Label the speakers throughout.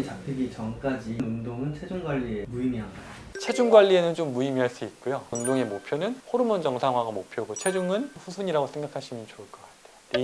Speaker 1: 호르몬이 잡히기 전까지 운동은 체중 관리에 무의미한가요?
Speaker 2: 체중 관리에는 좀 무의미할 수 있고요. 운동의 목표는 호르몬 정상화가 목표고 체중은 후순이라고 생각하시면 좋을 것 같아요.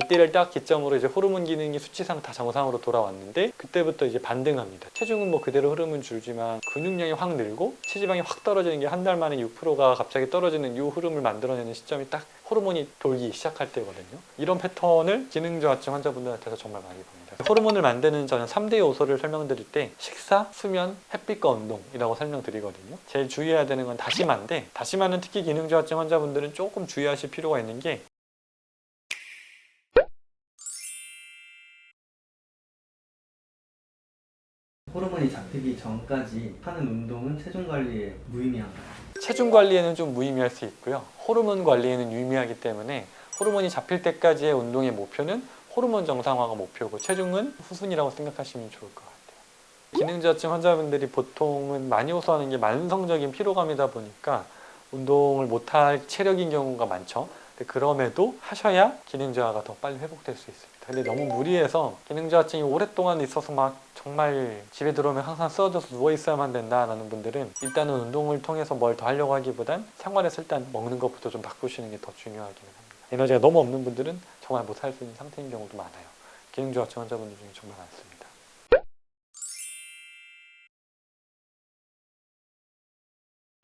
Speaker 2: 이때를 딱 기점으로 이제 호르몬 기능이 수치상 다 정상으로 돌아왔는데 그때부터 이제 반등합니다. 체중은 뭐 그대로 흐름은 줄지만 근육량이 확 늘고 체지방이 확 떨어지는 게 한 달 만에 6%가 갑자기 떨어지는 이 흐름을 만들어내는 시점이 딱 호르몬이 돌기 시작할 때거든요. 이런 패턴을 기능 저하증 환자분들한테서 정말 많이 봅니다. 호르몬을 만드는 저는 3대 요소를 설명드릴 때 식사, 수면, 햇빛과 운동이라고 설명드리거든요. 제일 주의해야 되는 건 다시마인데 다시마는 특히 기능 저하증 환자분들은 조금 주의하실 필요가 있는 게
Speaker 1: 호르몬이 잡히기 전까지 하는 운동은 체중 관리에 무의미한가요?
Speaker 2: 체중 관리에는 좀 무의미할 수 있고요. 호르몬 관리에는 유의미하기 때문에 호르몬이 잡힐 때까지의 운동의 목표는 호르몬 정상화가 목표고 체중은 후순이라고 생각하시면 좋을 것 같아요. 기능저하증 환자분들이 보통은 많이 호소하는 게 만성적인 피로감이다 보니까 운동을 못할 체력인 경우가 많죠. 그럼에도 하셔야 기능 저하가 더 빨리 회복될 수 있습니다. 근데 너무 무리해서 기능저하증이 오랫동안 있어서 막 정말 집에 들어오면 항상 쓰러져서 누워 있어야만 된다라는 분들은 일단은 운동을 통해서 뭘 더 하려고 하기보단 생활에서 일단 먹는 것부터 좀 바꾸시는 게 더 중요하기는 합니다. 에너지가 너무 없는 분들은 정말 못 살 수 있는 상태인 경우도 많아요. 기능저하증 환자분들 중에 정말 많습니다.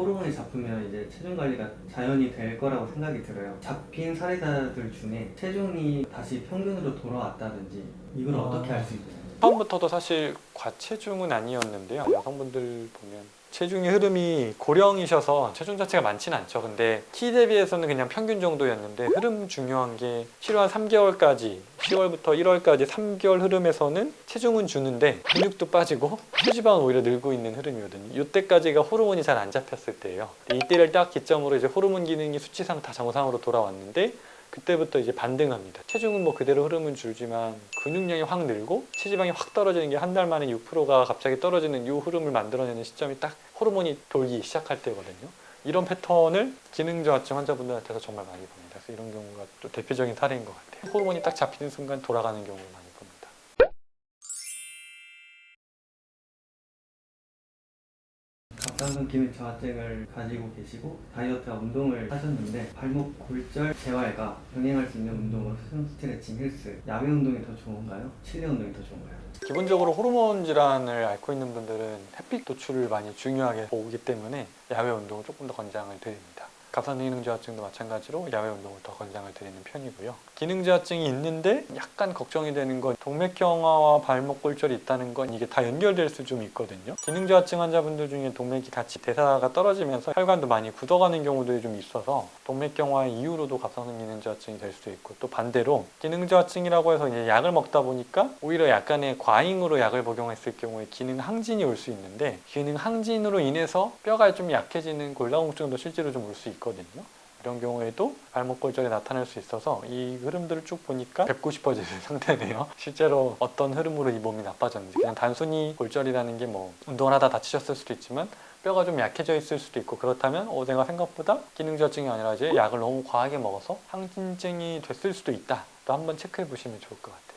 Speaker 1: 호르몬이 잡히면 이제 체중 관리가 자연이 될 거라고 생각이 들어요. 잡힌 사례자들 중에 체중이 다시 평균으로 돌아왔다든지 이걸
Speaker 2: 아.
Speaker 1: 어떻게 알수 있나요?
Speaker 2: 처음부터도 사실 과체중은 아니었는데요. 여성분들 보면 체중의 흐름이 고령이셔서 체중 자체가 많지는 않죠. 근데 키 대비해서는 그냥 평균 정도였는데 흐름 중요한 게 7월 3개월까지 10월부터 1월까지 3개월 흐름에서는 체중은 주는데 근육도 빠지고 체지방은 오히려 늘고 있는 흐름이거든요. 이때까지가 호르몬이 잘 안 잡혔을 때예요. 이때를 딱 기점으로 이제 호르몬 기능이 수치상 다 정상으로 돌아왔는데 그때부터 이제 반등합니다. 체중은 뭐 그대로 흐름은 줄지만 근육량이 확 늘고 체지방이 확 떨어지는 게 한 달 만에 6%가 갑자기 떨어지는 이 흐름을 만들어내는 시점이 딱 호르몬이 돌기 시작할 때거든요. 이런 패턴을 기능 저하증 환자분들한테서 정말 많이 봅니다. 그래서 이런 경우가 또 대표적인 사례인 것 같아요. 호르몬이 딱 잡히는 순간 돌아가는 경우를 많이 봅
Speaker 1: 갑상선 기능 저하증을 가지고 계시고 다이어트와 운동을 하셨는데 발목 골절 재활과 병행할 수 있는 운동은 수영 스트레칭, 헬스, 야외 운동이 더 좋은가요? 실내 운동이 더 좋은가요?
Speaker 2: 기본적으로 호르몬 질환을 앓고 있는 분들은 햇빛 노출을 많이 중요하게 보기 때문에 야외 운동을 조금 더 권장을 드립니다. 갑상선 기능 저하증도 마찬가지로 야외 운동을 더 권장을 드리는 편이고요. 기능 저하증이 있는데 약간 걱정이 되는 건 동맥경화와 발목 골절이 있다는 건 이게 다 연결될 수 좀 있거든요. 기능 저하증 환자분들 중에 동맥이 같이 대사가 떨어지면서 혈관도 많이 굳어가는 경우들이 좀 있어서 동맥경화 이후로도 갑상선 기능 저하증이 될 수도 있고 또 반대로 기능 저하증이라고 해서 이제 약을 먹다 보니까 오히려 약간의 과잉으로 약을 복용했을 경우에 기능 항진이 올 수 있는데 기능 항진으로 인해서 뼈가 좀 약해지는 골다공증도 실제로 좀 올 수 있거든요. 이런 경우에도 발목 골절이 나타날 수 있어서 이 흐름들을 쭉 보니까 뵙고 싶어지는 상태네요. 실제로 어떤 흐름으로 이 몸이 나빠졌는지 그냥 단순히 골절이라는 게 뭐 운동을 하다 다치셨을 수도 있지만 뼈가 좀 약해져 있을 수도 있고 그렇다면 어, 내가 생각보다 기능저증이 아니라 이제 약을 너무 과하게 먹어서 항진증이 됐을 수도 있다. 또 한번 체크해 보시면 좋을 것 같아요.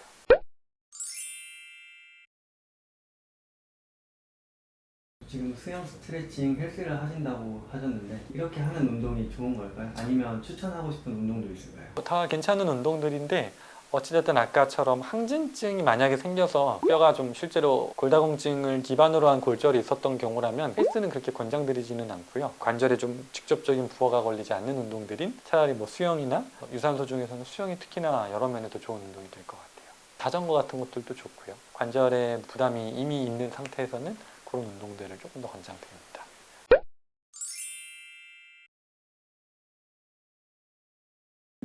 Speaker 1: 지금 수영 스트레칭, 헬스를 하신다고 하셨는데 이렇게 하는 운동이 좋은 걸까요? 아니면 추천하고 싶은 운동도 있을까요?
Speaker 2: 다 괜찮은 운동들인데 어찌됐든 아까처럼 항진증이 만약에 생겨서 뼈가 좀 실제로 골다공증을 기반으로 한 골절이 있었던 경우라면 헬스는 그렇게 권장드리지는 않고요. 관절에 좀 직접적인 부하가 걸리지 않는 운동들인 차라리 뭐 수영이나 유산소 중에서는 수영이 특히나 여러 면에도 좋은 운동이 될 것 같아요. 자전거 같은 것들도 좋고요. 관절에 부담이 이미 있는 상태에서는 그런 운동들을 조금 더 권장드립니다.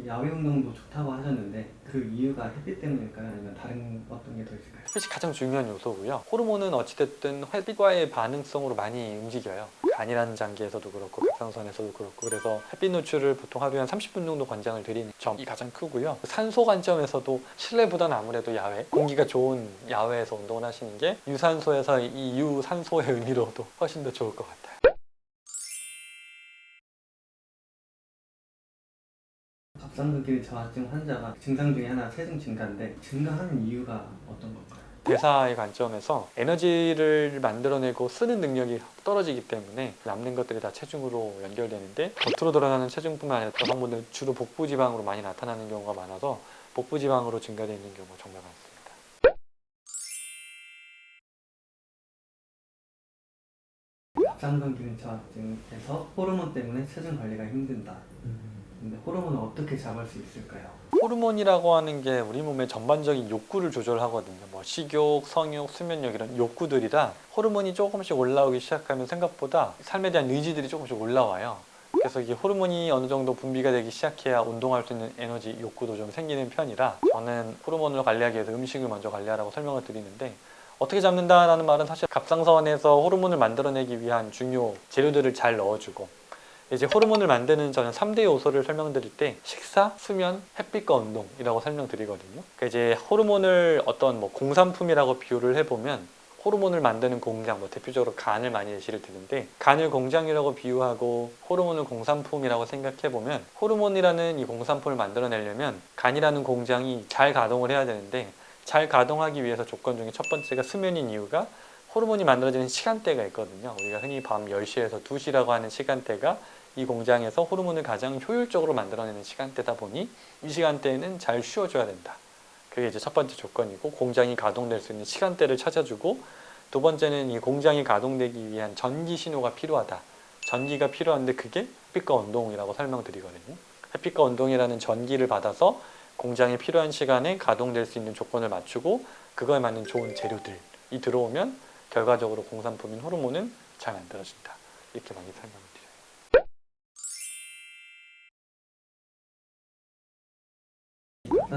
Speaker 1: 야외 운동도 좋다고 하셨는데 그 이유가 햇빛 때문일까요? 아니면 다른 어떤 게 더 있을까요?
Speaker 2: 햇빛이 가장 중요한 요소고요. 호르몬은 어찌됐든 햇빛과의 반응성으로 많이 움직여요. 간이라는 장기에서도 그렇고 갑상선에서도 그렇고 그래서 햇빛 노출을 보통 하루에 한 30분 정도 권장을 드리는 점이 가장 크고요. 산소 관점에서도 실내보다는 아무래도 야외, 공기가 좋은 야외에서 운동을 하시는 게 유산소에서 이 유산소의 의미로도 훨씬 더 좋을 것 같아요.
Speaker 1: 갑상선 기능 저하증 환자가 증상 중에 하나 체중 증가인데 증가하는 이유가 어떤 걸까요?
Speaker 2: 대사의 관점에서 에너지를 만들어내고 쓰는 능력이 떨어지기 때문에 남는 것들이 다 체중으로 연결되는데 겉으로 드러나는 체중뿐만 아니라 여성분들 주로 복부 지방으로 많이 나타나는 경우가 많아서 복부 지방으로 증가되어 있는 경우가 정말 많습니다.
Speaker 1: 갑상선 기능 저하증에서 호르몬 때문에 체중 관리가 힘든다. 근데 호르몬을 어떻게 잡을 수 있을까요?
Speaker 2: 호르몬이라고 하는 게 우리 몸의 전반적인 욕구를 조절하거든요. 뭐 식욕, 성욕, 수면력 이런 욕구들이라 호르몬이 조금씩 올라오기 시작하면 생각보다 삶에 대한 의지들이 조금씩 올라와요. 그래서 이게 호르몬이 어느 정도 분비가 되기 시작해야 운동할 수 있는 에너지 욕구도 좀 생기는 편이라 저는 호르몬을 관리하기 위해서 음식을 먼저 관리하라고 설명을 드리는데 어떻게 잡는다라는 말은 사실 갑상선에서 호르몬을 만들어내기 위한 중요 재료들을 잘 넣어주고 이제 호르몬을 만드는 저는 3대 요소를 설명드릴 때 식사, 수면, 햇빛과 운동이라고 설명드리거든요. 그러니까 이제 호르몬을 어떤 뭐 공산품이라고 비유를 해보면 호르몬을 만드는 공장, 뭐 대표적으로 간을 많이 예시를 드는데 간을 공장이라고 비유하고 호르몬을 공산품이라고 생각해 보면 호르몬이라는 이 공산품을 만들어내려면 간이라는 공장이 잘 가동을 해야 되는데 잘 가동하기 위해서 조건 중에 첫 번째가 수면인 이유가 호르몬이 만들어지는 시간대가 있거든요. 우리가 흔히 밤 10시에서 2시라고 하는 시간대가 이 공장에서 호르몬을 가장 효율적으로 만들어내는 시간대다 보니 이 시간대에는 잘 쉬어줘야 된다. 그게 이제 첫 번째 조건이고 공장이 가동될 수 있는 시간대를 찾아주고 두 번째는 이 공장이 가동되기 위한 전기 신호가 필요하다. 전기가 필요한데 그게 햇빛과 운동이라고 설명드리거든요. 햇빛과 운동이라는 전기를 받아서 공장이 필요한 시간에 가동될 수 있는 조건을 맞추고 그거에 맞는 좋은 재료들이 들어오면 결과적으로 공산품인 호르몬은 잘 만들어진다. 이렇게 많이 드려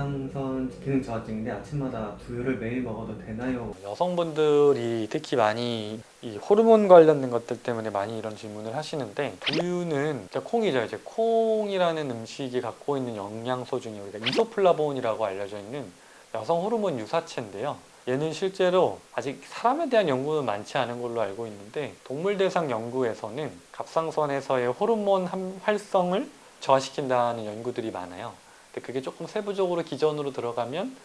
Speaker 1: 갑상선 기능 저하증인데 아침마다 두유를 매일 먹어도 되나요?
Speaker 2: 여성분들이 특히 많이 이 호르몬 관련된 것들 때문에 많이 이런 질문을 하시는데 두유는 이제 콩이죠. 이제 콩이라는 음식이 갖고 있는 영양소 중에 우리가 이소플라본이라고 알려져 있는 여성 호르몬 유사체인데요. 얘는 실제로 아직 사람에 대한 연구는 많지 않은 걸로 알고 있는데 동물 대상 연구에서는 갑상선에서의 호르몬 함- 활성을 저하시킨다는 연구들이 많아요. 근데 그게 조금 세부적으로 기전으로 들어가면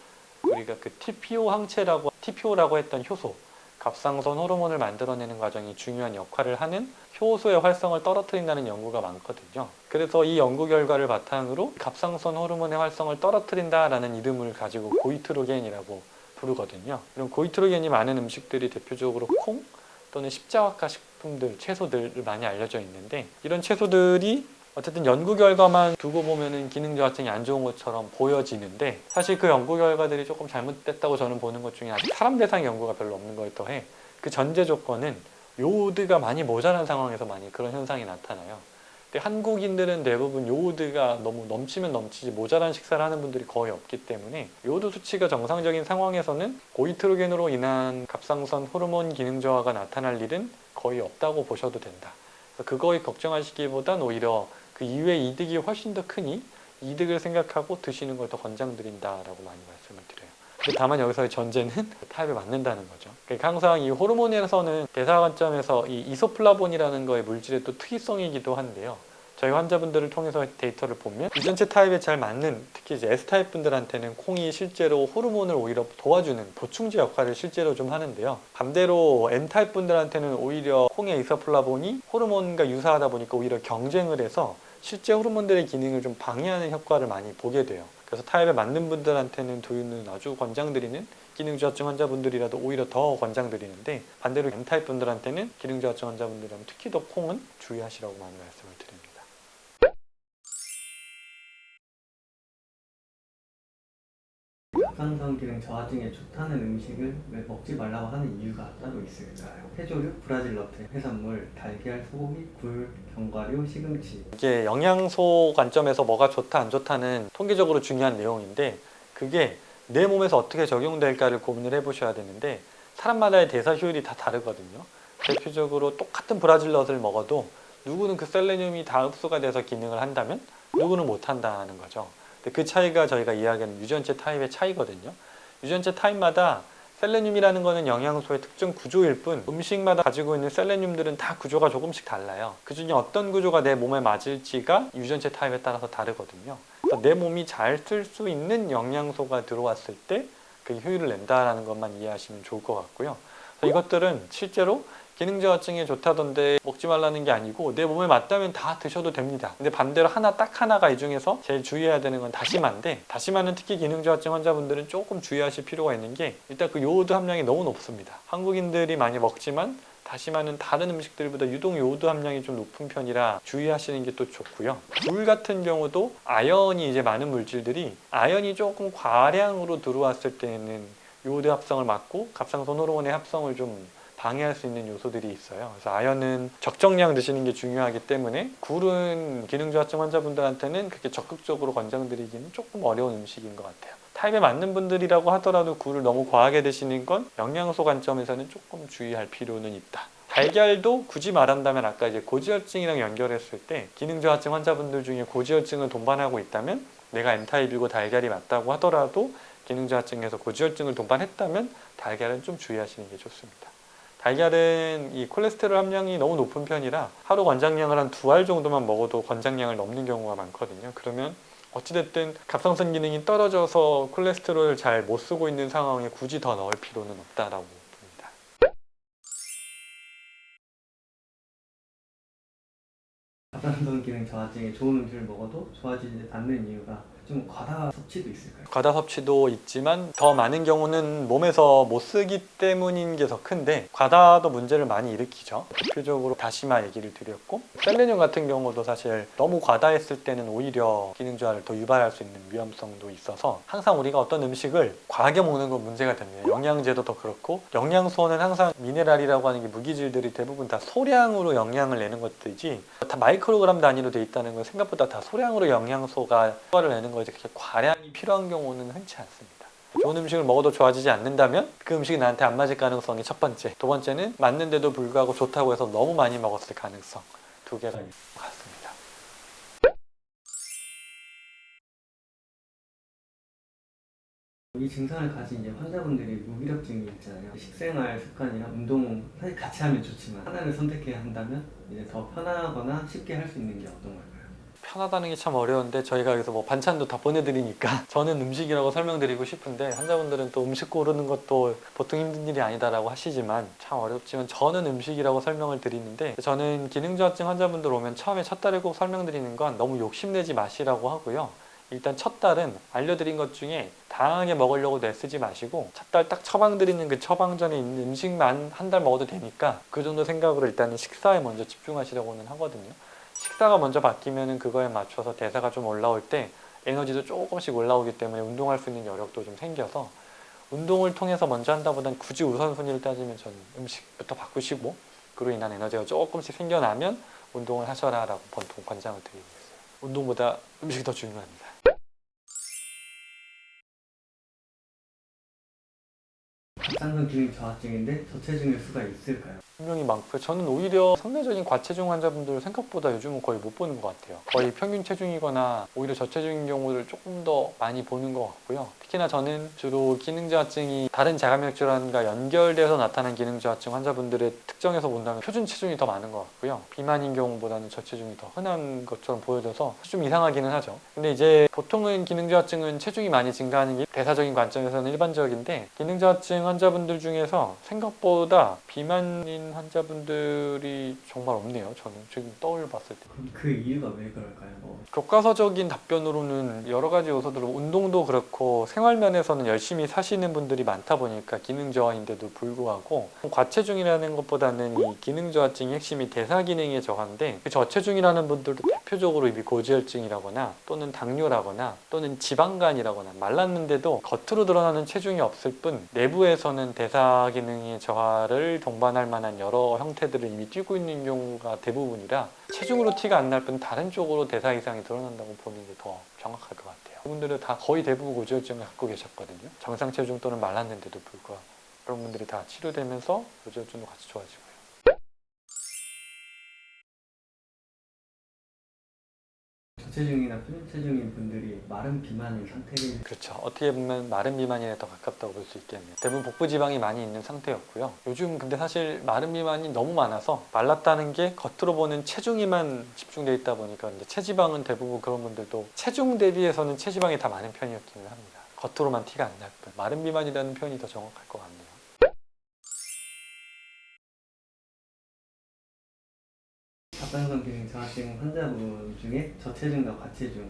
Speaker 2: 우리가 그 TPO 항체라고 TPO라고 했던 효소 갑상선 호르몬을 만들어내는 과정이 중요한 역할을 하는 효소의 활성을 떨어뜨린다는 연구가 많거든요. 그래서 이 연구 결과를 바탕으로 갑상선 호르몬의 활성을 떨어뜨린다라는 이름을 가지고 고이트로겐이라고 부르거든요. 이런 고이트로겐이 많은 음식들이 대표적으로 콩 또는 십자화과 식품들, 채소들 많이 알려져 있는데 이런 채소들이 어쨌든 연구 결과만 두고 보면은 기능 저하증이 안 좋은 것처럼 보여지는데 사실 그 연구 결과들이 조금 잘못됐다고 저는 보는 것 중에 아직 사람 대상 연구가 별로 없는 거에 더해 그 전제 조건은 요오드가 많이 모자란 상황에서 많이 그런 현상이 나타나요. 근데 한국인들은 대부분 요오드가 너무 넘치면 넘치지 모자란 식사를 하는 분들이 거의 없기 때문에 요오드 수치가 정상적인 상황에서는 고이트로겐으로 인한 갑상선 호르몬 기능 저하가 나타날 일은 거의 없다고 보셔도 된다. 그거에 걱정하시기보단 오히려 그 이외의 이득이 훨씬 더 크니 이득을 생각하고 드시는 걸 더 권장드린다라고 많이 말씀을 드려요. 다만 여기서의 전제는 타입에 맞는다는 거죠. 그러니까 항상 이 호르몬에서는 대사 관점에서 이 이소플라본이라는 거의 물질의 또 특이성이기도 한데요. 저희 환자분들을 통해서 데이터를 보면 유전체 타입에 잘 맞는 특히 이제 S 타입 분들한테는 콩이 실제로 호르몬을 오히려 도와주는 보충제 역할을 실제로 좀 하는데요. 반대로 N 타입 분들한테는 오히려 콩의 이소플라본이 호르몬과 유사하다 보니까 오히려 경쟁을 해서 실제 호르몬들의 기능을 좀 방해하는 효과를 많이 보게 돼요. 그래서 타입에 맞는 분들한테는 두유는 아주 권장드리는 기능저하증 환자분들이라도 오히려 더 권장드리는데 반대로 N 타입 분들한테는 기능저하증 환자분들이라면 특히 더 콩은 주의하시라고 많이 말씀을 드립니다.
Speaker 1: 갑상선 기능 저하증에 좋다는 음식을 왜 먹지 말라고 하는 이유가 따로 있을까요? 해조류, 브라질 너트, 해산물, 달걀, 소고기, 굴, 견과류, 시금치
Speaker 2: 이게 영양소 관점에서 뭐가 좋다 안 좋다는 통계적으로 중요한 내용인데 그게 내 몸에서 어떻게 적용될까를 고민을 해보셔야 되는데 사람마다의 대사 효율이 다 다르거든요. 대표적으로 똑같은 브라질넛을 먹어도 누구는 그 셀레늄이 다 흡수가 돼서 기능을 한다면 누구는 못 한다는 거죠. 그 차이가 저희가 이야기하는 유전체 타입의 차이거든요. 유전체 타입마다 셀레늄이라는 거는 영양소의 특정 구조일 뿐 음식마다 가지고 있는 셀레늄들은 다 구조가 조금씩 달라요. 그 중에 어떤 구조가 내 몸에 맞을지가 유전체 타입에 따라서 다르거든요. 내 몸이 잘 쓸 수 있는 영양소가 들어왔을 때 그 효율을 낸다라는 것만 이해하시면 좋을 것 같고요. 이것들은 실제로 기능 저하증에 좋다던데 먹지 말라는 게 아니고 내 몸에 맞다면 다 드셔도 됩니다. 근데 반대로 하나 딱 하나가 이 중에서 제일 주의해야 되는 건 다시마인데 다시마는 특히 기능 저하증 환자분들은 조금 주의하실 필요가 있는 게 일단 그 요오드 함량이 너무 높습니다. 한국인들이 많이 먹지만 다시마는 다른 음식들보다 유독 요오드 함량이 좀 높은 편이라 주의하시는 게 또 좋고요. 물 같은 경우도 아연이 이제 많은 물질들이 아연이 조금 과량으로 들어왔을 때는 요오드 합성을 막고 갑상선 호르몬의 합성을 좀 방해할 수 있는 요소들이 있어요. 그래서 아연은 적정량 드시는 게 중요하기 때문에 굴은 기능저하증 환자분들한테는 그렇게 적극적으로 권장드리기는 조금 어려운 음식인 것 같아요. 타입에 맞는 분들이라고 하더라도 굴을 너무 과하게 드시는 건 영양소 관점에서는 조금 주의할 필요는 있다. 달걀도 굳이 말한다면 아까 이제 고지혈증이랑 연결했을 때 기능저하증 환자분들 중에 고지혈증을 동반하고 있다면 내가 M타입이고 달걀이 맞다고 하더라도 기능저하증에서 고지혈증을 동반했다면 달걀은 좀 주의하시는 게 좋습니다. 달걀은 이 콜레스테롤 함량이 너무 높은 편이라 하루 권장량을 한 두 알 정도만 먹어도 권장량을 넘는 경우가 많거든요. 그러면 어찌됐든 갑상선 기능이 떨어져서 콜레스테롤을 잘 못 쓰고 있는 상황에 굳이 더 넣을 필요는 없다라고 봅니다.
Speaker 1: 갑상선 기능 저하증에 좋은 음식을 먹어도 좋아지지 않는 이유가 좀 과다 섭취도 있을까요?
Speaker 2: 과다 섭취도 있지만 더 많은 경우는 몸에서 못 쓰기 때문인 게 더 큰데 과다도 문제를 많이 일으키죠. 대표적으로 다시마 얘기를 드렸고 셀레늄 같은 경우도 사실 너무 과다했을 때는 오히려 기능 저하를 더 유발할 수 있는 위험성도 있어서 항상 우리가 어떤 음식을 과하게 먹는 건 문제가 됩니다. 영양제도 더 그렇고 영양소는 항상 미네랄이라고 하는 게 무기질들이 대부분 다 소량으로 영양을 내는 것들이지 다 마이크로그램 단위로 돼 있다는 건 생각보다 다 소량으로 영양소가 효과를 내는 거지 그렇게 과량이 필요한 경우는 흔치 않습니다. 좋은 음식을 먹어도 좋아지지 않는다면 그 음식이 나한테 안 맞을 가능성이 첫 번째. 두 번째는 맞는데도 불구하고 좋다고 해서 너무 많이 먹었을 가능성. 두 개가 있는 것 같습니다.
Speaker 1: 이 증상을 가진 이제 환자분들이 무기력증이 있잖아요. 식생활 습관이랑 운동 사실 같이 하면 좋지만 하나를 선택해야 한다면 이제 더 편하거나 쉽게 할 수 있는 게 어떤 걸까요?
Speaker 2: 편하다는 게 참 어려운데 저희가 여기서 뭐 반찬도 다 보내드리니까 저는 음식이라고 설명드리고 싶은데 환자분들은 또 음식 고르는 것도 보통 힘든 일이 아니다라고 하시지만 참 어렵지만 저는 음식이라고 설명을 드리는데 저는 기능저하증 환자분들 오면 처음에 첫 달에 꼭 설명드리는 건 너무 욕심내지 마시라고 하고요. 일단 첫 달은 알려드린 것 중에 다양하게 먹으려고 애쓰지 마시고 첫 달 딱 처방드리는 그 처방전에 있는 음식만 한 달 먹어도 되니까 그 정도 생각으로 일단은 식사에 먼저 집중하시려고는 하거든요. 식사가 먼저 바뀌면은 그거에 맞춰서 대사가 좀 올라올 때 에너지도 조금씩 올라오기 때문에 운동할 수 있는 여력도 좀 생겨서 운동을 통해서 먼저 한다보단 굳이 우선순위를 따지면 저는 음식부터 바꾸시고 그로 인한 에너지가 조금씩 생겨나면 운동을 하셔라라고 보통 권장을 드리고 있어요. 운동보다 음식이 더 중요합니다.
Speaker 1: 갑상선 기능 저하증인데 저체중일 수가 있을까요?
Speaker 2: 분명히 많고요. 저는 오히려 상대적인 과체중 환자분들을 생각보다 요즘은 거의 못 보는 것 같아요. 거의 평균 체중이거나 오히려 저체중인 경우를 조금 더 많이 보는 것 같고요. 특히나 저는 주로 기능저하증이 다른 자가면역 질환과 연결돼서 나타난 기능저하증 환자분들의 특정에서 본다면 표준 체중이 더 많은 것 같고요. 비만인 경우보다는 저체중이 더 흔한 것처럼 보여져서 좀 이상하기는 하죠. 근데 이제 보통은 기능저하증은 체중이 많이 증가하는 게 대사적인 관점에서는 일반적인데 기능저하증 환자분들 중에서 생각보다 비만인 환자분들이 정말 없네요. 저는 지금 떠올봤을 때.
Speaker 1: 그럼 그 이유가 왜 그럴까요? 뭐
Speaker 2: 교과서적인 답변으로는 여러 가지 요소들로 운동도 그렇고 생활면에서는 열심히 사시는 분들이 많다 보니까 기능 저하인데도 불구하고 과체중이라는 것보다는 이 기능 저하증의 핵심이 대사 기능의 저하인데 그 저체중이라는 분들도 대표적으로 이 고지혈증이라거나 또는 당뇨라거나 또는 지방간이라거나 말랐는데도 겉으로 드러나는 체중이 없을 뿐 내부에서는 대사 기능의 저하를 동반할 만한 여러 형태들을 이미 띠고 있는 경우가 대부분이라 체중으로 티가 안 날 뿐 다른 쪽으로 대사 이상이 드러난다고 보는 게 더 정확할 것 같아요. 그분들은 다 거의 대부분 고지혈증을 갖고 계셨거든요. 정상 체중 또는 말랐는데도 불구하고 그런 분들이 다 치료되면서 고지혈증도 같이 좋아지고
Speaker 1: 표준 체중인 분들이 마른 비만인 상태를
Speaker 2: 그렇죠. 어떻게 보면 마른 비만에 더 가깝다고 볼 수 있겠네요. 대부분 복부 지방이 많이 있는 상태였고요. 요즘 근데 사실 마른 비만이 너무 많아서 말랐다는 게 겉으로 보는 체중에만 집중돼 있다 보니까 이제 체지방은 대부분 그런 분들도 체중 대비해서는 체지방이 다 많은 편이었기는 합니다. 겉으로만 티가 안 날 뿐. 마른 비만이라는 표현이 더 정확할 것 같네요.
Speaker 1: 갑상선 기능 저하증 환자분 중에 저체중과 과체중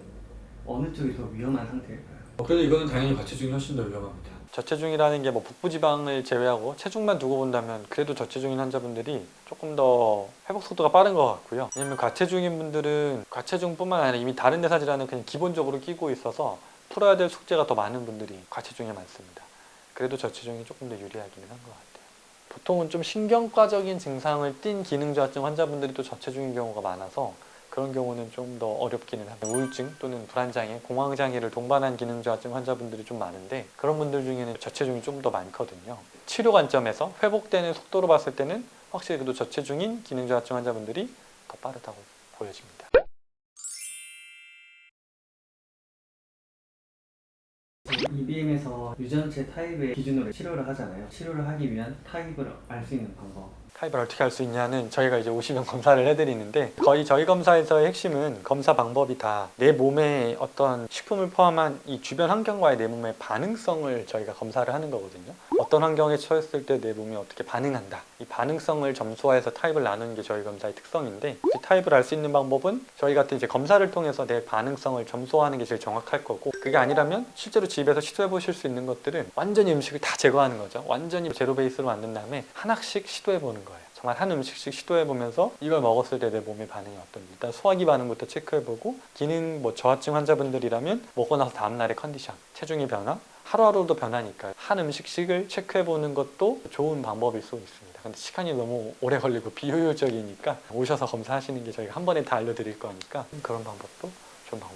Speaker 1: 어느 쪽이 더 위험한 상태일까요?
Speaker 3: 그래도 이거는 당연히 과체중이 훨씬 더 위험합니다.
Speaker 2: 저체중이라는 게 뭐 복부 지방을 제외하고 체중만 두고 본다면 그래도 저체중인 환자분들이 조금 더 회복 속도가 빠른 것 같고요. 왜냐면 과체중인 분들은 과체중뿐만 아니라 이미 다른 대사 질환은 그냥 기본적으로 끼고 있어서 풀어야 될 숙제가 더 많은 분들이 과체중에 많습니다. 그래도 저체중이 조금 더 유리하기는 한 것 같아요. 보통은 좀 신경과적인 증상을 띈 기능 저하증 환자분들이 또 저체중인 경우가 많아서 그런 경우는 좀 더 어렵기는 합니다. 우울증 또는 불안장애, 공황장애를 동반한 기능 저하증 환자분들이 좀 많은데 그런 분들 중에는 저체중이 좀 더 많거든요. 치료 관점에서 회복되는 속도로 봤을 때는 확실히 그래도 저체중인 기능 저하증 환자분들이 더 빠르다고 보여집니다.
Speaker 1: EBM에서 유전체 타입의 기준으로 치료를 하잖아요. 치료를 하기 위한 타입을 알 수 있는 방법.
Speaker 2: 타입을 어떻게 할 수 있냐는 저희가 이제 오시면 검사를 해드리는데 거의 저희 검사에서의 핵심은 검사 방법이 다 내 몸에 어떤 식품을 포함한 이 주변 환경과의 내 몸의 반응성을 저희가 검사를 하는 거거든요. 어떤 환경에 처했을 때 내 몸이 어떻게 반응한다. 이 반응성을 점수화해서 타입을 나누는 게 저희 검사의 특성인데 이 타입을 알 수 있는 방법은 저희 같은 이제 검사를 통해서 내 반응성을 점수화하는 게 제일 정확할 거고 그게 아니라면 실제로 집에서 시도해 보실 수 있는 것들은 완전히 음식을 다 제거하는 거죠. 완전히 제로 베이스로 만든 다음에 하나씩 시도해 보는. 정말 한 음식씩 시도해 보면서 이걸 먹었을 때 내 몸의 반응이 어떤지 일단 소화기 반응부터 체크해 보고 기능 뭐 저하증 환자분들이라면 먹고 나서 다음 날의 컨디션, 체중의 변화, 하루하루도 변하니까 한 음식씩을 체크해 보는 것도 좋은 방법일 수 있습니다. 근데 시간이 너무 오래 걸리고 비효율적이니까 오셔서 검사하시는 게 저희가 한 번에 다 알려드릴 거니까 그런 방법도 좋은 같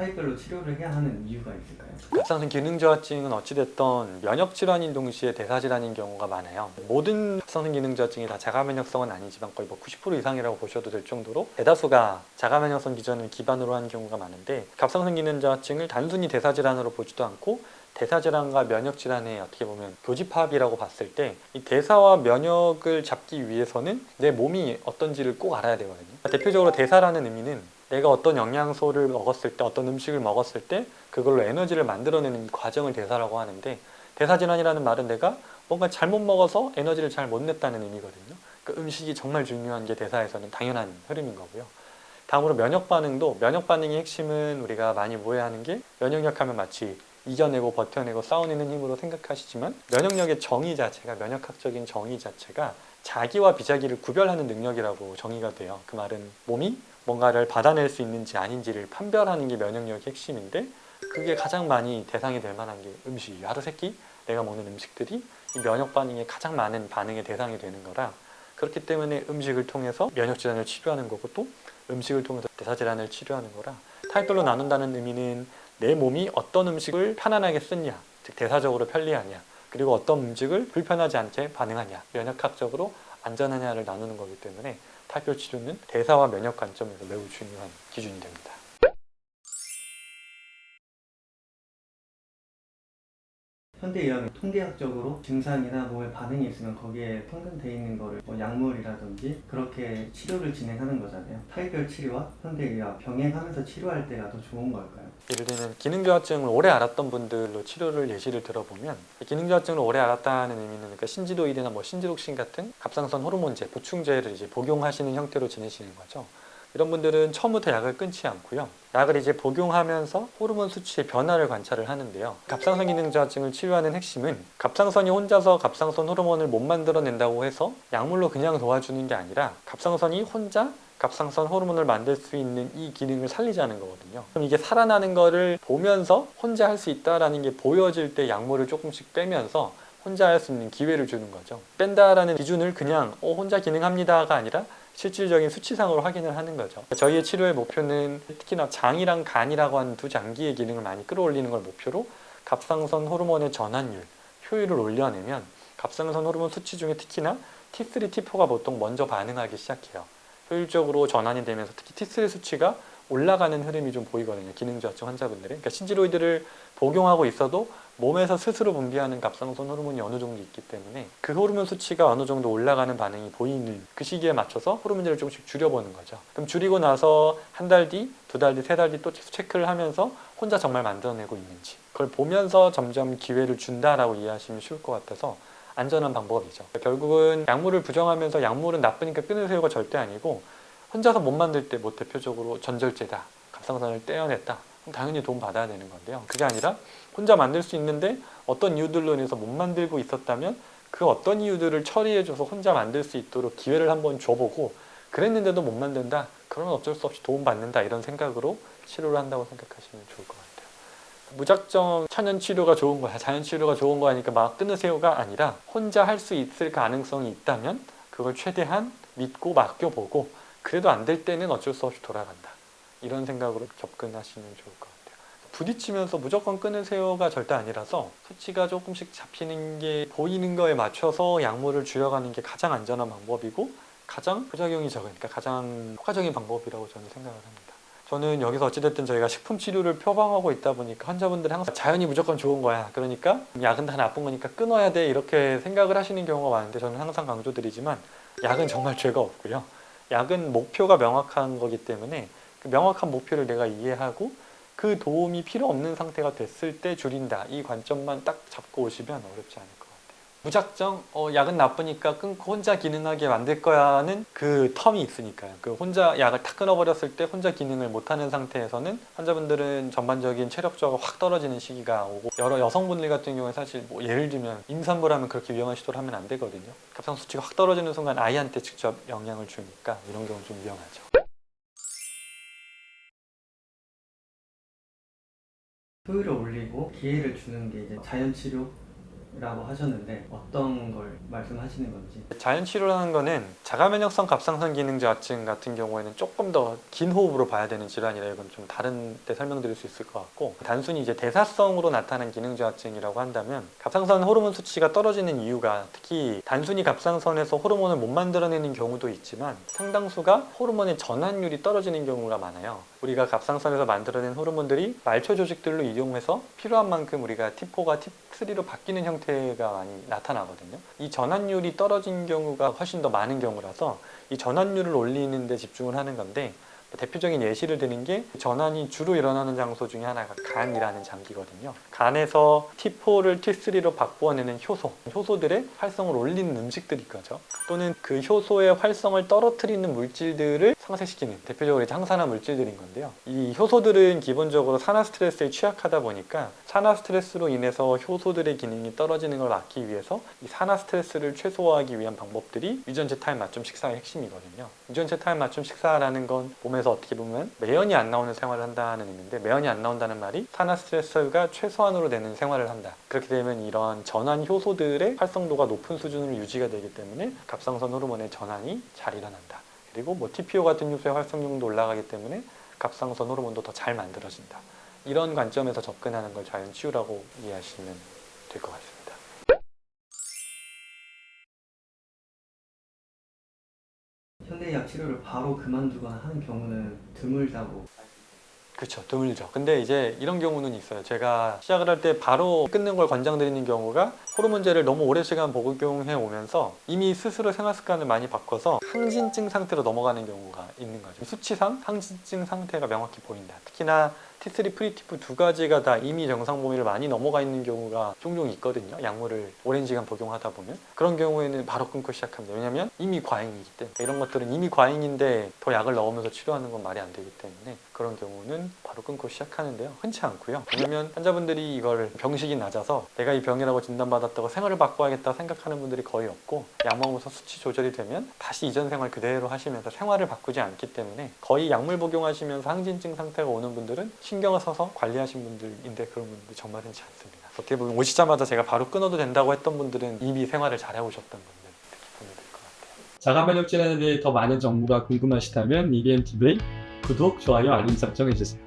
Speaker 1: 타입별로 치료를 해야 하는 이유가 있을까요?
Speaker 2: 갑상선 기능 저하증은 어찌됐던 면역 질환인 동시에 대사 질환인 경우가 많아요. 모든 갑상선 기능 저하증이 다 자가 면역성은 아니지만 거의 뭐 90% 이상이라고 보셔도 될 정도로 대다수가 자가 면역성 기전을 기반으로 한 경우가 많은데 갑상선 기능 저하증을 단순히 대사 질환으로 보지도 않고 대사 질환과 면역 질환의 어떻게 보면 교집합이라고 봤을 때 이 대사와 면역을 잡기 위해서는 내 몸이 어떤지를 꼭 알아야 되거든요. 대표적으로 대사라는 의미는 내가 어떤 영양소를 먹었을 때 어떤 음식을 먹었을 때 그걸로 에너지를 만들어내는 이 과정을 대사라고 하는데 대사 질환이라는 말은 내가 뭔가 잘못 먹어서 에너지를 잘 못 냈다는 의미거든요. 그 음식이 정말 중요한 게 대사에서는 당연한 흐름인 거고요. 다음으로 면역 반응도 면역 반응의 핵심은 우리가 많이 오해하는 게 면역력 하면 마치 이겨내고 버텨내고 싸워내는 힘으로 생각하시지만 면역력의 정의 자체가 면역학적인 정의 자체가 자기와 비자기를 구별하는 능력이라고 정의가 돼요. 그 말은 몸이 뭔가를 받아낼 수 있는지 아닌지를 판별하는 게 면역력의 핵심인데 그게 가장 많이 대상이 될 만한 게 음식이에요. 하루 세끼 내가 먹는 음식들이 이 면역 반응에 가장 많은 반응의 대상이 되는 거라 그렇기 때문에 음식을 통해서 면역 질환을 치료하는 거고 또 음식을 통해서 대사 질환을 치료하는 거라 타입별로 나눈다는 의미는 내 몸이 어떤 음식을 편안하게 쓰냐, 즉 대사적으로 편리하냐, 그리고 어떤 음식을 불편하지 않게 반응하냐, 면역학적으로 안전하냐를 나누는 거기 때문에 타입별 치료는 대사와 면역 관점에서 매우 중요한 기준이 됩니다.
Speaker 1: 현대의학은 통계학적으로 증상이나 몸에 반응이 있으면 거기에 평균돼 있는 거를 뭐 약물이라든지 그렇게 치료를 진행하는 거잖아요. 타입별 치료와 현대의학 병행하면서 치료할 때가 더 좋은 걸까요?
Speaker 2: 예를 들면 기능저하증을 오래 알았던 분들로 치료를 예시를 들어보면 기능저하증을 오래 알았다는 의미는 그러니까 신지도일이나 뭐 신지독신 같은 갑상선 호르몬제, 보충제를 이제 복용하시는 형태로 지내시는 거죠. 이런 분들은 처음부터 약을 끊지 않고요. 약을 이제 복용하면서 호르몬 수치의 변화를 관찰을 하는데요. 갑상선 기능 저하증을 치료하는 핵심은 갑상선이 혼자서 갑상선 호르몬을 못 만들어낸다고 해서 약물로 그냥 도와주는 게 아니라 갑상선이 혼자 갑상선 호르몬을 만들 수 있는 이 기능을 살리자는 거거든요. 그럼 이게 살아나는 거를 보면서 혼자 할 수 있다라는 게 보여질 때 약물을 조금씩 빼면서 혼자 할 수 있는 기회를 주는 거죠. 뺀다라는 기준을 그냥 어, 혼자 기능합니다가 아니라 실질적인 수치상으로 확인을 하는 거죠. 저희의 치료의 목표는 특히나 장이랑 간이라고 하는 두 장기의 기능을 많이 끌어올리는 걸 목표로 갑상선 호르몬의 전환율, 효율을 올려내면 갑상선 호르몬 수치 중에 특히나 T3, T4가 보통 먼저 반응하기 시작해요. 효율적으로 전환이 되면서 특히 T3 수치가 올라가는 흐름이 좀 보이거든요. 기능 저하증 환자분들은. 그러니까 신지로이드를 복용하고 있어도 몸에서 스스로 분비하는 갑상선 호르몬이 어느 정도 있기 때문에 그 호르몬 수치가 어느 정도 올라가는 반응이 보이는 그 시기에 맞춰서 호르몬제를 조금씩 줄여보는 거죠. 그럼 줄이고 나서 한 달 뒤, 두 달 뒤, 세 달 뒤 또 체크를 하면서 혼자 정말 만들어내고 있는지 그걸 보면서 점점 기회를 준다라고 이해하시면 쉬울 것 같아서 안전한 방법이죠. 결국은 약물을 부정하면서 약물은 나쁘니까 끊으세요가 절대 아니고 혼자서 못 만들 때 뭐 대표적으로 전절제다, 갑상선을 떼어냈다, 당연히 도움 받아야 되는 건데요. 그게 아니라 혼자 만들 수 있는데 어떤 이유들로 인해서 못 만들고 있었다면 그 어떤 이유들을 처리해줘서 혼자 만들 수 있도록 기회를 한번 줘보고 그랬는데도 못 만든다. 그러면 어쩔 수 없이 도움 받는다 이런 생각으로 치료를 한다고 생각하시면 좋을 것 같아요. 무작정 천연 치료가 좋은 거야, 자연 치료가 좋은 거니까 막 끊으세요가 아니라 혼자 할 수 있을 가능성이 있다면 그걸 최대한 믿고 맡겨보고 그래도 안 될 때는 어쩔 수 없이 돌아간다. 이런 생각으로 접근하시면 좋을 것 같아요. 부딪히면서 무조건 끊으세요가 절대 아니라서 수치가 조금씩 잡히는 게 보이는 거에 맞춰서 약물을 줄여가는 게 가장 안전한 방법이고 가장 부작용이 적으니까 가장 효과적인 방법이라고 저는 생각을 합니다. 저는 여기서 어찌됐든 저희가 식품 치료를 표방하고 있다 보니까 환자분들이 항상 자연이 무조건 좋은 거야. 그러니까 약은 다 나쁜 거니까 끊어야 돼. 이렇게 생각을 하시는 경우가 많은데 저는 항상 강조드리지만 약은 정말 죄가 없고요. 약은 목표가 명확한 거기 때문에 그 명확한 목표를 내가 이해하고 그 도움이 필요 없는 상태가 됐을 때 줄인다. 이 관점만 딱 잡고 오시면 어렵지 않을 것 같아요. 무작정 어, 약은 나쁘니까 끊고 혼자 기능하게 만들 거야는 그 텀이 있으니까요. 그 혼자 약을 탁 끊어버렸을 때 혼자 기능을 못하는 상태에서는 환자분들은 전반적인 체력 저하가 확 떨어지는 시기가 오고 여러 여성분들 같은 경우에 사실 뭐 예를 들면 임산부를 하면 그렇게 위험한 시도를 하면 안 되거든요. 갑상 수치가 확 떨어지는 순간 아이한테 직접 영향을 주니까 이런 경우는 좀 위험하죠.
Speaker 1: 효율을 올리고 기회를 주는 게 이제 자연 치료 라고 하셨는데 어떤 걸 말씀하시는 건지
Speaker 2: 자연 치료라는 거는 자가면역성 갑상선 기능 저하증 같은 경우에는 조금 더 긴 호흡으로 봐야 되는 질환이라 이건 좀 다른 때 설명드릴 수 있을 것 같고 단순히 이제 대사성으로 나타나는 기능 저하증이라고 한다면 갑상선 호르몬 수치가 떨어지는 이유가 특히 단순히 갑상선에서 호르몬을 못 만들어내는 경우도 있지만 상당수가 호르몬의 전환율이 떨어지는 경우가 많아요. 우리가 갑상선에서 만들어낸 호르몬들이 말초 조직들로 이용해서 필요한 만큼 우리가 T4가 T3로 바뀌는 형태가 많이 나타나거든요. 이 전환율이 떨어진 경우가 훨씬 더 많은 경우라서 이 전환율을 올리는 데 집중을 하는 건데 대표적인 예시를 드는 게 전환이 주로 일어나는 장소 중에 하나가 간이라는 장기거든요. 간에서 T4를 T3로 바꾸어내는 효소, 효소들의 활성을 올리는 음식들이 거죠. 또는 그 효소의 활성을 떨어뜨리는 물질들을 상쇄시키는 대표적으로 이제 항산화 물질들인 건데요. 이 효소들은 기본적으로 산화 스트레스에 취약하다 보니까 산화 스트레스로 인해서 효소들의 기능이 떨어지는 걸 막기 위해서 이 산화 스트레스를 최소화하기 위한 방법들이 유전체 타입 맞춤 식사의 핵심이거든요. 유전체 타입 맞춤 식사라는 건 몸에 서 어떻게 보면 매연이 안 나오는 생활을 한다는 의미인데 매연이 안 나온다는 말이 산화 스트레스가 최소한으로 되는 생활을 한다. 그렇게 되면 이런 전환 효소들의 활성도가 높은 수준으로 유지가 되기 때문에 갑상선 호르몬의 전환이 잘 일어난다. 그리고 뭐 TPO 같은 효소의 활성량도 올라가기 때문에 갑상선 호르몬도 더 잘 만들어진다. 이런 관점에서 접근하는 걸 자연 치유라고 이해하시면 될 것 같습니다.
Speaker 1: 치료를 바로 그만두거나 하는 경우는 드물다고
Speaker 2: 그렇죠. 드물죠. 근데 이제 이런 경우는 있어요. 제가 시작을 할 때 바로 끊는 걸 권장드리는 경우가 호르몬제를 너무 오랜 시간 복용해 오면서 이미 스스로 생활 습관을 많이 바꿔서 항진증 상태로 넘어가는 경우가 있는 거죠. 수치상 항진증 상태가 명확히 보인다. 특히나 T3 프리티프 두 가지가 다 이미 정상 범위를 많이 넘어가 있는 경우가 종종 있거든요. 약물을 오랜 시간 복용하다 보면 그런 경우에는 바로 끊고 시작합니다. 왜냐하면 이미 과잉이기 때문에 이런 것들은 이미 과잉인데 더 약을 넣으면서 치료하는 건 말이 안 되기 때문에 그런 경우는 바로 끊고 시작하는데요. 흔치 않고요. 왜냐면 환자분들이 이걸 병식이 낮아서 내가 이 병이라고 진단받았다고 생활을 바꿔야겠다 생각하는 분들이 거의 없고 약 먹으면서 수치 조절이 되면 다시 이전 생활 그대로 하시면서 생활을 바꾸지 않기 때문에 거의 약물 복용하시면서 항진증 상태가 오는 분들은 신경을 써서 관리하신 분들인데 그런 분들 정말 흔치 않습니다. 어떻게 보면 오시자마자 제가 바로 끊어도 된다고 했던 분들은 이미 생활을 잘 해오셨던 분들 보면 될 것 같아요.
Speaker 4: 자가 면역 질환에 대해 더 많은 정보가 궁금하시다면 EBM TV의 구독, 좋아요, 알림 설정 해주세요.